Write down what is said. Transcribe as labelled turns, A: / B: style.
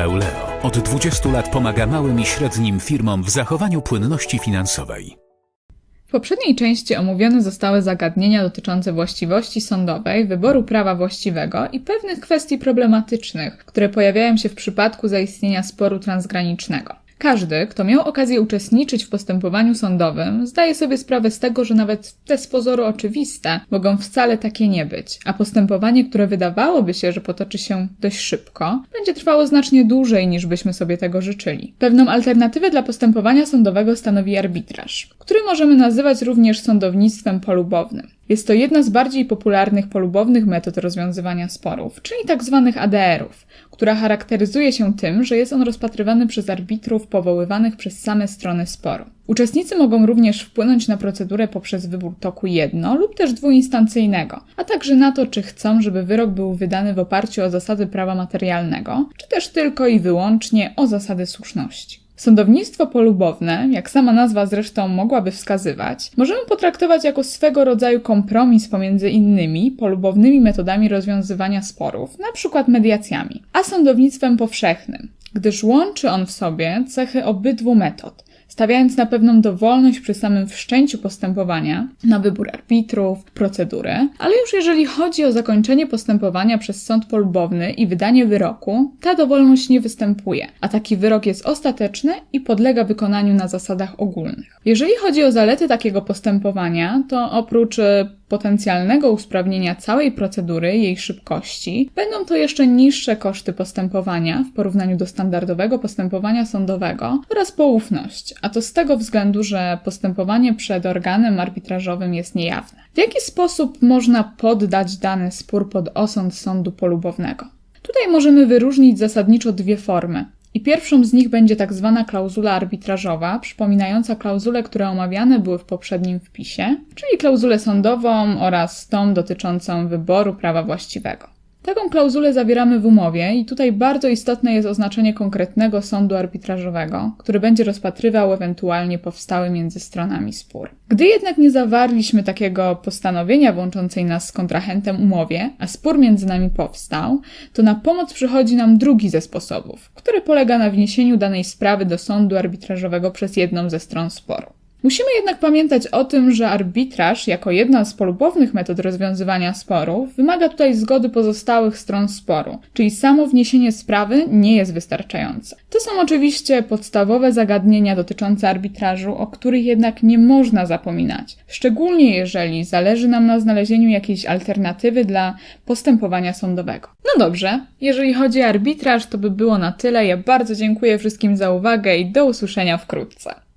A: Euleo od 20 lat pomaga małym i średnim firmom w zachowaniu płynności finansowej.
B: W poprzedniej części omówione zostały zagadnienia dotyczące właściwości sądowej, wyboru prawa właściwego i pewnych kwestii problematycznych, które pojawiają się w przypadku zaistnienia sporu transgranicznego. Każdy, kto miał okazję uczestniczyć w postępowaniu sądowym, zdaje sobie sprawę z tego, że nawet te z pozoru oczywiste mogą wcale takie nie być, a postępowanie, które wydawałoby się, że potoczy się dość szybko, będzie trwało znacznie dłużej niż byśmy sobie tego życzyli. Pewną alternatywę dla postępowania sądowego stanowi arbitraż, który możemy nazywać również sądownictwem polubownym. Jest to jedna z bardziej popularnych polubownych metod rozwiązywania sporów, czyli tzw. ADR-ów, która charakteryzuje się tym, że jest on rozpatrywany przez arbitrów powoływanych przez same strony sporu. Uczestnicy mogą również wpłynąć na procedurę poprzez wybór toku jedno lub też dwuinstancyjnego, a także na to, czy chcą, żeby wyrok był wydany w oparciu o zasady prawa materialnego, czy też tylko i wyłącznie o zasady słuszności. Sądownictwo polubowne, jak sama nazwa zresztą mogłaby wskazywać, możemy potraktować jako swego rodzaju kompromis pomiędzy innymi polubownymi metodami rozwiązywania sporów, np. mediacjami, a sądownictwem powszechnym, gdyż łączy on w sobie cechy obydwu metod, stawiając na pewną dowolność przy samym wszczęciu postępowania, na wybór arbitrów, procedury, ale już jeżeli chodzi o zakończenie postępowania przez sąd polubowny i wydanie wyroku, ta dowolność nie występuje, a taki wyrok jest ostateczny i podlega wykonaniu na zasadach ogólnych. Jeżeli chodzi o zalety takiego postępowania, to oprócz e, potencjalnego usprawnienia całej procedury, jej szybkości, będą to jeszcze niższe koszty postępowania w porównaniu do standardowego postępowania sądowego oraz poufność, a to z tego względu, że postępowanie przed organem arbitrażowym jest niejawne. W jaki sposób można poddać dany spór pod osąd sądu polubownego? Tutaj możemy wyróżnić zasadniczo dwie formy. I pierwszą z nich będzie tak zwana klauzula arbitrażowa, przypominająca klauzule, które omawiane były w poprzednim wpisie, czyli klauzulę sądową oraz tą dotyczącą wyboru prawa właściwego. Taką klauzulę zawieramy w umowie i tutaj bardzo istotne jest oznaczenie konkretnego sądu arbitrażowego, który będzie rozpatrywał ewentualnie powstały między stronami spór. Gdy jednak nie zawarliśmy takiego postanowienia łączącej nas z kontrahentem umowie, a spór między nami powstał, to na pomoc przychodzi nam drugi ze sposobów, który polega na wniesieniu danej sprawy do sądu arbitrażowego przez jedną ze stron sporu. Musimy jednak pamiętać o tym, że arbitraż, jako jedna z polubownych metod rozwiązywania sporów, wymaga tutaj zgody pozostałych stron sporu, czyli samo wniesienie sprawy nie jest wystarczające. To są oczywiście podstawowe zagadnienia dotyczące arbitrażu, o których jednak nie można zapominać, szczególnie jeżeli zależy nam na znalezieniu jakiejś alternatywy dla postępowania sądowego. No dobrze, jeżeli chodzi o arbitraż, to by było na tyle. Ja bardzo dziękuję wszystkim za uwagę i do usłyszenia wkrótce.